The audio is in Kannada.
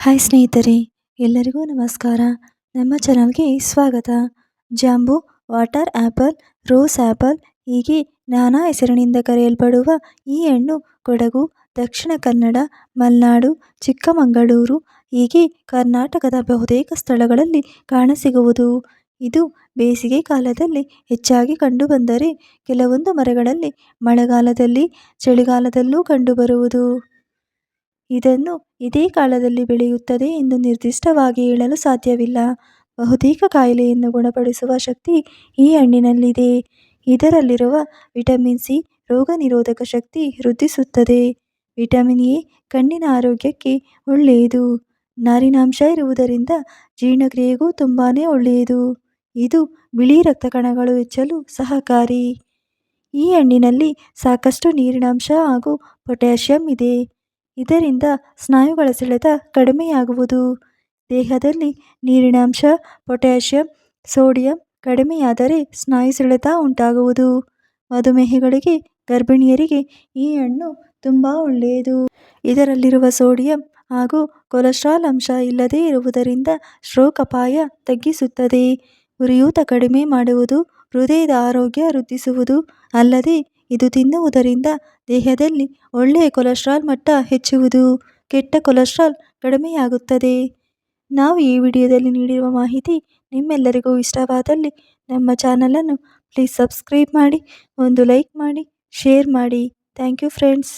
ಹಾಯ್ ಸ್ನೇಹಿತರೆ, ಎಲ್ಲರಿಗೂ ನಮಸ್ಕಾರ. ನಮ್ಮ ಚಾನಲ್ಗೆ ಸ್ವಾಗತ. ಜಾಂಬು, ವಾಟರ್ ಆ್ಯಪಲ್, ರೋಸ್ ಆ್ಯಪಲ್ ಹೀಗೆ ನಾನಾ ಹೆಸರಿನಿಂದ ಕರೆಯಲ್ಪಡುವ ಈ ಹಣ್ಣು ಕೊಡಗು, ದಕ್ಷಿಣ ಕನ್ನಡ, ಮಲೆನಾಡು, ಚಿಕ್ಕಮಗಳೂರು ಹೀಗೆ ಕರ್ನಾಟಕದ ಬಹುತೇಕ ಸ್ಥಳಗಳಲ್ಲಿ ಕಾಣಸಿಗುವುದು. ಇದು ಬೇಸಿಗೆ ಕಾಲದಲ್ಲಿ ಹೆಚ್ಚಾಗಿ ಕಂಡುಬಂದರೆ ಕೆಲವೊಂದು ಮರಗಳಲ್ಲಿ, ಮಳೆಗಾಲದಲ್ಲಿ, ಚಳಿಗಾಲದಲ್ಲೂ ಕಂಡುಬರುವುದು. ಇದನ್ನು ಇದೇ ಕಾಲದಲ್ಲಿ ಬೆಳೆಯುತ್ತದೆ ಎಂದು ನಿರ್ದಿಷ್ಟವಾಗಿ ಹೇಳಲು ಸಾಧ್ಯವಿಲ್ಲ. ಬಹುತೇಕ ಕಾಯಿಲೆಯನ್ನು ಗುಣಪಡಿಸುವ ಶಕ್ತಿ ಈ ಹಣ್ಣಿನಲ್ಲಿದೆ. ಇದರಲ್ಲಿರುವ ವಿಟಮಿನ್ ಸಿ ರೋಗ ನಿರೋಧಕ ಶಕ್ತಿ ವೃದ್ಧಿಸುತ್ತದೆ. ವಿಟಮಿನ್ ಎ ಕಣ್ಣಿನ ಆರೋಗ್ಯಕ್ಕೆ ಒಳ್ಳೆಯದು. ನಾರಿನಾಂಶ ಇರುವುದರಿಂದ ಜೀರ್ಣಕ್ರಿಯೆಗೂ ತುಂಬಾ ಒಳ್ಳೆಯದು. ಇದು ಬಿಳಿ ರಕ್ತ ಕಣಗಳು ಹೆಚ್ಚಲು ಸಹಕಾರಿ. ಈ ಹಣ್ಣಿನಲ್ಲಿ ಸಾಕಷ್ಟು ನೀರಿನಾಂಶ ಹಾಗೂ ಪೊಟ್ಯಾಷಿಯಂ ಇದೆ. ಇದರಿಂದ ಸ್ನಾಯುಗಳ ಸೆಳೆತ ಕಡಿಮೆಯಾಗುವುದು. ದೇಹದಲ್ಲಿ ನೀರಿನಾಂಶ ಪೊಟ್ಯಾಷಿಯಂ, ಸೋಡಿಯಂ ಕಡಿಮೆಯಾದರೆ ಸ್ನಾಯು ಸೆಳೆತ ಉಂಟಾಗುವುದು. ಮಧುಮೇಹಿಗಳಿಗೆ, ಗರ್ಭಿಣಿಯರಿಗೆ ಈ ಹಣ್ಣು ತುಂಬ ಒಳ್ಳೆಯದು. ಇದರಲ್ಲಿರುವ ಸೋಡಿಯಂ ಹಾಗೂ ಕೊಲೆಸ್ಟ್ರಾಲ್ ಅಂಶ ಇಲ್ಲದೇ ಇರುವುದರಿಂದ ಸ್ಟ್ರೋಕ್ ಅಪಾಯ ತಗ್ಗಿಸುತ್ತದೆ. ಉರಿಯೂತ ಕಡಿಮೆ ಮಾಡುವುದು, ಹೃದಯದ ಆರೋಗ್ಯ ವೃದ್ಧಿಸುವುದು ಅಲ್ಲದೆ ಇದು ತಿನ್ನುವುದರಿಂದ ದೇಹದಲ್ಲಿ ಒಳ್ಳೆಯ ಕೊಲೆಸ್ಟ್ರಾಲ್ ಮಟ್ಟ ಹೆಚ್ಚುವುದು, ಕೆಟ್ಟ ಕೊಲೆಸ್ಟ್ರಾಲ್ ಕಡಿಮೆಯಾಗುತ್ತದೆ. ನಾವು ಈ ವಿಡಿಯೋದಲ್ಲಿ ನೀಡಿರುವ ಮಾಹಿತಿ ನಿಮ್ಮೆಲ್ಲರಿಗೂ ಇಷ್ಟವಾದಲ್ಲಿ ನಮ್ಮ ಚಾನಲನ್ನು ಪ್ಲೀಸ್ ಸಬ್ಸ್ಕ್ರೈಬ್ ಮಾಡಿ, ಒಂದು ಲೈಕ್ ಮಾಡಿ, ಶೇರ್ ಮಾಡಿ. Thank you friends.